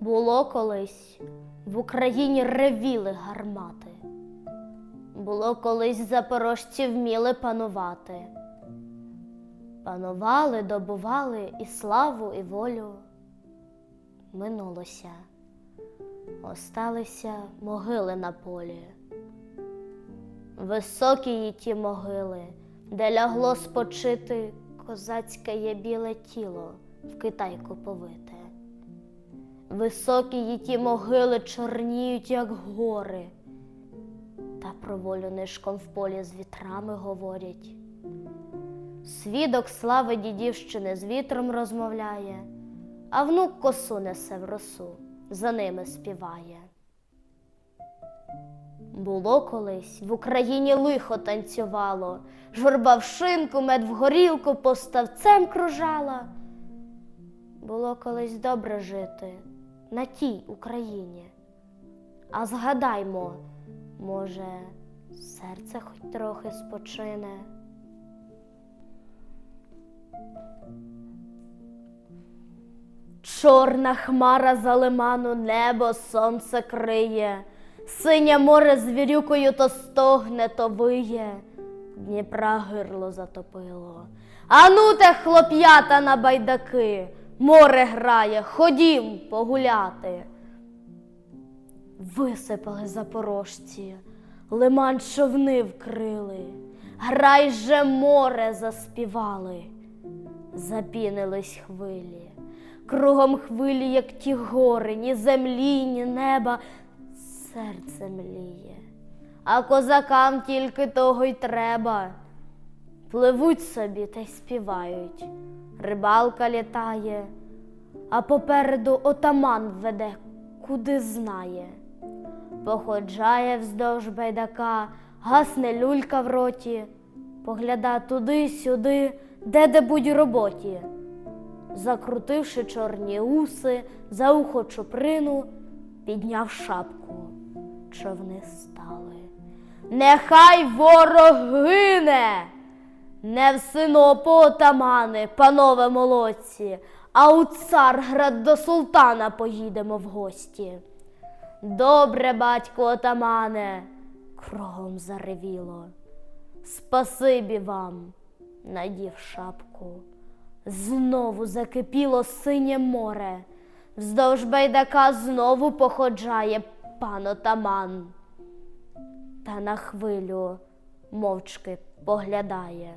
Було колись в Україні ревіли гармати. Було колись запорожці вміли панувати. Панували, добували і славу, і волю. Минулося, осталися могили на полі. Високі її ті могили, де лягло спочити козацьке є біле тіло в китайку повите. Високі її ті могили чорніють, як гори, та про волю нишком в полі з вітрами говорять. Свідок слави дідівщини з вітром розмовляє, а внук косу несе в росу, за ними співає. Було колись в Україні лихо танцювало, журба в шинку, мед в горілку поставцем кружала. Було колись добре жити на тій Україні. А згадаймо, може, серце хоч трохи спочине. Чорна хмара за лиману небо сонце криє, синє море звірюкою то стогне, то виє, Дніпра гирло затопило. Ану те, хлоп'ята на байдаки, море грає, ходім погуляти. Висипали запорожці, лиман човни вкрили, грай же море заспівали, запінились хвилі, кругом хвилі, як ті гори, ні землі, ні неба, серце мліє, а козакам тільки того й треба. Пливуть собі та й співають, рибалка літає, а попереду отаман веде, куди знає. Походжає вздовж байдака, гасне люлька в роті, погляда туди-сюди, де де будь роботі. Закрутивши чорні уси, за ухо чуприну, підняв шапку, човни стали. Нехай ворог гине! Не в синопу отамани, панове молодці, а у царград до султана поїдемо в гості. Добре, батько отамане, кругом заревіло. Спасибі вам, надів шапку. Знову закипіло синє море, вздовж байдака знову походжає пан отаман. Та на хвилю мовчки поглядає.